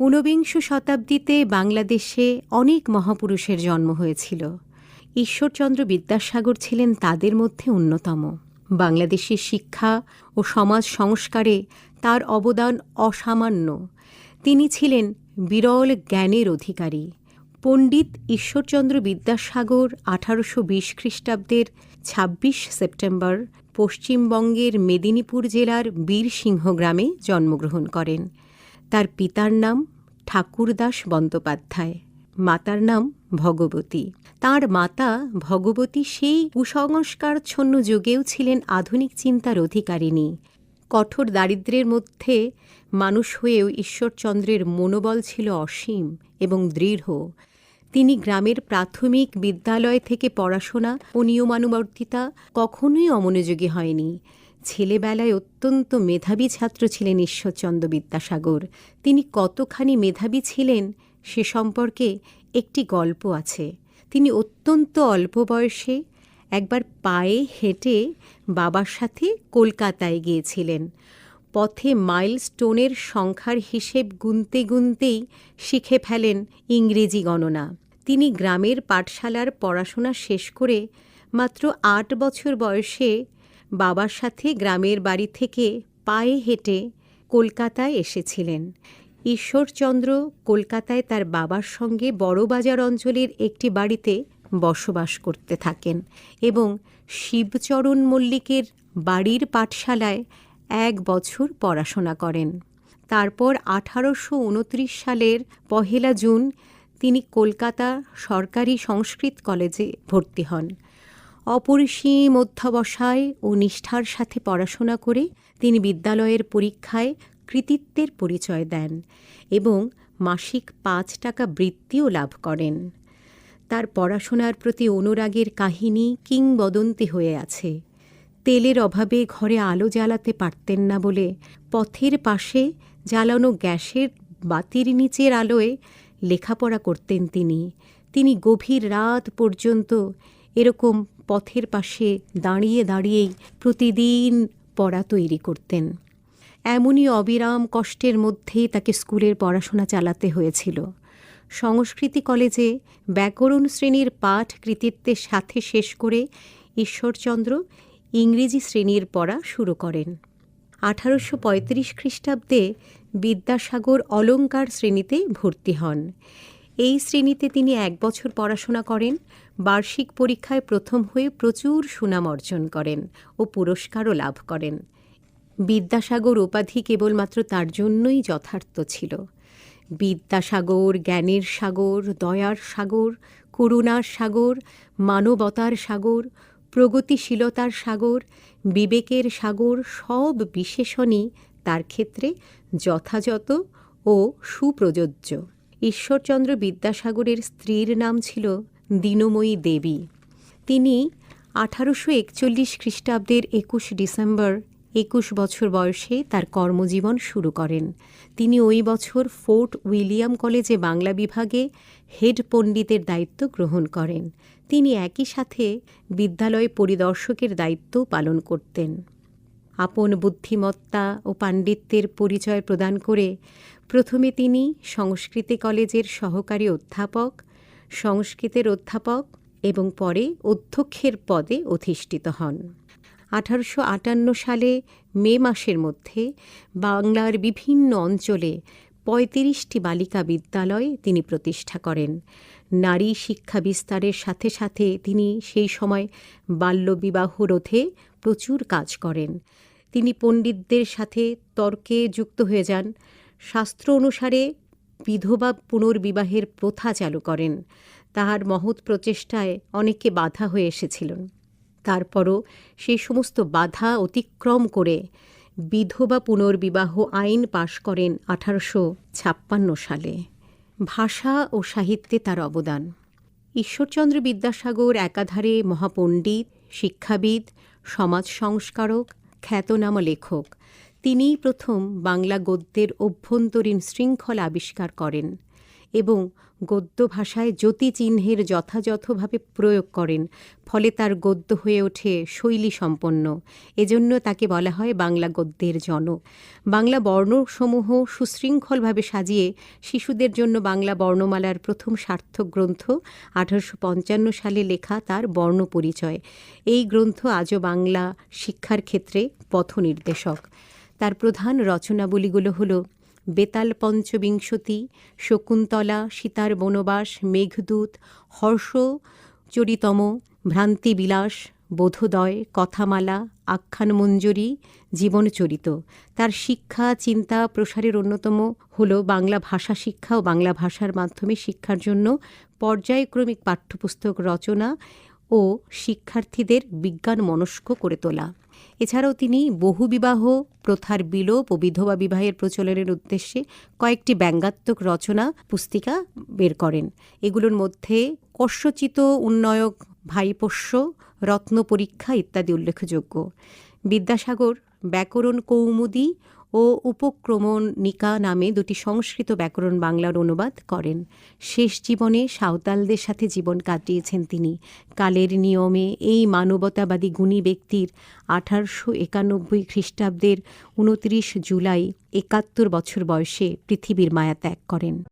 ঊনবিংশ শতাব্দীতে বাংলাদেশে অনেক মহাপুরুষের জন্ম হয়েছিল। ঈশ্বরচন্দ্র বিদ্যাসাগর ছিলেন তাদের মধ্যে অন্যতম। বাংলাদেশের শিক্ষা ও সমাজ সংস্কারে তার অবদান অসামান্য। তিনি ছিলেন বিরল জ্ঞানের অধিকারী। পণ্ডিত ঈশ্বরচন্দ্র বিদ্যাসাগর আঠারোশো বিশ খ্রিস্টাব্দের ছাব্বিশ সেপ্টেম্বর পশ্চিমবঙ্গের মেদিনীপুর জেলার বীরসিংহ গ্রামে জন্মগ্রহণ করেন। তার পিতার নাম ঠাকুরদাস বন্দ্যোপাধ্যায়, মাতার নাম ভগবতী। তার মাতা ভগবতী সেই কুসংস্কারচ্ছন্ন যুগেও ছিলেন আধুনিক চিন্তার অধিকারিণী। কঠোর দারিদ্র্যের মধ্যে মানুষ হয়েও ঈশ্বরচন্দ্রের মনোবল ছিল অসীম এবং দৃঢ়। তিনি গ্রামের প্রাথমিক বিদ্যালয় থেকে পড়াশোনা ও নিয়মানুবর্তিতা কখনোই অমনোযোগী হয়নি। ছেলেবেলায় অত্যন্ত মেধাবী ছাত্র ছিলেন ঈশ্বরচন্দ্র বিদ্যাসাগর। তিনি কতখানি মেধাবী ছিলেন সে সম্পর্কে একটি গল্প আছে। তিনি অত্যন্ত অল্প বয়সে একবার পায়ে হেঁটে বাবার সাথে কলকাতায় গিয়েছিলেন। পথে মাইলস্টোনের সংখ্যার হিসেব গুনতে গুনতেই শিখে ফেলেন ইংরেজি গণনা। তিনি গ্রামের পাঠশালার পড়াশোনা শেষ করে মাত্র আট বছর বয়সে বাবার সাথে গ্রামের বাড়ি থেকে পায়ে হেঁটে কলকাতায় এসেছিলেন। ঈশ্বরচন্দ্র কলকাতায় তার বাবার সঙ্গে বড়বাজার অঞ্চলের একটি বাড়িতে বসবাস করতে থাকেন এবং শিবচরণ মল্লিকের বাড়ির পাঠশালায় এক বছর পড়াশোনা করেন। তারপর আঠারোশো উনত্রিশ সালের পহেলা জুন তিনি কলকাতা সরকারি সংস্কৃত কলেজে ভর্তি হন। অপরিসীম অধ্যাবসায় ও নিষ্ঠার সাথে পড়াশোনা করে তিনি বিদ্যালয়ের পরীক্ষায় কৃতিত্বের পরিচয় দেন এবং মাসিক পাঁচ টাকা বৃত্তিও লাভ করেন। তার পড়াশোনার প্রতি অনুরাগের কাহিনী কিংবদন্তি হয়ে আছে। তেলের অভাবে ঘরে আলো জ্বালাতে পারতেন না বলে পথের পাশে জ্বালানো গ্যাসের বাতির নিচের আলোয় লেখাপড়া করতেন তিনি। তিনি গভীর রাত পর্যন্ত এরকম পথের পাশে দাঁড়িয়ে দাঁড়িয়েই প্রতিদিন পড়া তৈরি করতেন। এমনই অবিরাম কষ্টের মধ্যেই তাকে স্কুলের পড়াশোনা চালাতে হয়েছিল। সংস্কৃতি কলেজে ব্যাকরণ শ্রেণির পাঠ কৃতিত্বের সাথে শেষ করে ঈশ্বরচন্দ্র ইংরেজি শ্রেণির পড়া শুরু করেন। আঠারোশো পঁয়ত্রিশ খ্রিস্টাব্দে বিদ্যাসাগর অলঙ্কার শ্রেণীতে ভর্তি হন। এই শ্রেণীতে তিনি এক বছর পড়াশোনা করেন বার্ষিক পরীক্ষায় প্রথম হয়ে প্রচুর সুনাম অর্জন করেন ও পুরস্কারও লাভ করেন। বিদ্যাসাগর উপাধি কেবলমাত্র তার জন্যই যথার্থ ছিল। বিদ্যাসাগর, জ্ঞানের সাগর, দয়ার সাগর, করুণার সাগর, মানবতার সাগর, প্রগতিশীলতার সাগর, বিবেকের সাগর সব বিশেষণই তার ক্ষেত্রে যথাযথ ও সুপ্রযোজ্য। ঈশ্বরচন্দ্র বিদ্যাসাগরের স্ত্রীর নাম ছিল দীনময়ী দেবী। তিনি আঠারোশো একচল্লিশ খ্রিস্টাব্দের একুশ ডিসেম্বর, একুশ বছর বয়সে তার কর্মজীবন শুরু করেন। তিনি ওই বছর ফোর্ট উইলিয়াম কলেজে বাংলা বিভাগে হেড পণ্ডিতের দায়িত্ব গ্রহণ করেন। তিনি একই সাথে বিদ্যালয় পরিদর্শকের দায়িত্বও পালন করতেন। আপন বুদ্ধিমত্তা ও পাণ্ডিত্যের পরিচয় প্রদান করে প্রথমে তিনি সংস্কৃতি কলেজের সহকারী অধ্যাপক সংস্কৃতের অধ্যাপক এবং পরে অধ্যক্ষের পদে অধিষ্ঠিত হন। আঠারোশো আটান্ন সালে মে মাসের মধ্যে বাংলার বিভিন্ন অঞ্চলে পঁয়ত্রিশটি বালিকা বিদ্যালয় তিনি প্রতিষ্ঠা করেন। নারী শিক্ষা বিস্তারের সাথে সাথে তিনি সেই সময় বাল্যবিবাহ রোধে প্রচুর কাজ করেন। তিনি পণ্ডিতদের সাথে তর্কে যুক্ত হয়ে যান। শাস্ত্র অনুসারে বিধবা পুনর্বিবাহের প্রথা চালু করেন। তাহার মহৎ প্রচেষ্টায় অনেকে বাধা হয়ে এসেছিলেন। তারপরও সেই সমস্ত বাধা অতিক্রম করে বিধবা পুনর্বিবাহ আইন পাশ করেন আঠারোশো ছাপ্পান্ন সালে। ভাষা ও সাহিত্যে তার অবদান। ঈশ্বরচন্দ্র বিদ্যাসাগর একাধারে মহাপণ্ডিত, শিক্ষাবিদ, সমাজ সংস্কারক, খ্যাতনামা লেখক। তিনিই প্রথম বাংলা গদ্যের অভ্যন্তরীণ শৃঙ্খলা আবিষ্কার করেন এবং গদ্য ভাষায় চিহ্নের যথাযথভাবে প্রয়োগ করেন, ফলে তার গদ্য হয়ে ওঠে শৈলী সম্পন্ন এজন্য তাকে বলা হয় বাংলা গদ্যের জনক বাংলা বর্ণসমূহ সুশৃঙ্খলভাবে সাজিয়ে শিশুদের জন্য বাংলা বর্ণমালার প্রথম সার্থক গ্রন্থ আঠারোশো পঞ্চান্ন সালে লেখা তার বর্ণ পরিচয় এই গ্রন্থ আজও বাংলা শিক্ষার ক্ষেত্রে পথনির্দেশক। তার প্রধান রচনাবলীগুলো হল বেতাল পঞ্চবিংশতি, শকুন্তলা, সীতার বনবাস, মেঘদূত, হর্ষ, চরিতম, ভ্রান্তিবিলাস, বোধোদয়, কথামালা, আখ্যানমঞ্জরি, জীবনচরিত। তার শিক্ষা, চিন্তা, প্রসারের অন্যতম হল বাংলা ভাষা শিক্ষা ও বাংলা ভাষার মাধ্যমে শিক্ষার জন্য পর্যায়ক্রমিক পাঠ্যপুস্তক রচনা ও শিক্ষার্থীদের বিজ্ঞান মনস্ক করে তোলা। এছাড়াও তিনি বহুবিবাহ, প্রথার বিলোপ ও বিধবা বিবাহের প্রচলনের উদ্দেশ্যে কয়েকটি ব্যঙ্গাত্মক রচনা, পুস্তিকা বের করেন। এগুলোর মধ্যে কস্যচিত উন্নয়ক, ভাইপোষ্য রত্ন পরীক্ষা ইত্যাদি উল্লেখযোগ্য। বিদ্যাসাগর, ব্যাকরণ কৌমুদী ও উপক্রমণিকা নামে দুটি সংস্কৃত ব্যাকরণ বাংলার অনুবাদ করেন। শেষ জীবনে সাঁওতালদের সাথে জীবন কাটিয়েছেন তিনি। কালের নিয়মে এই মানবতাবাদী গুণী ব্যক্তির আঠারোশো একানব্বই খ্রিস্টাব্দের উনত্রিশ জুলাই একাত্তর বছর বয়সে পৃথিবীর মায়া ত্যাগ করেন।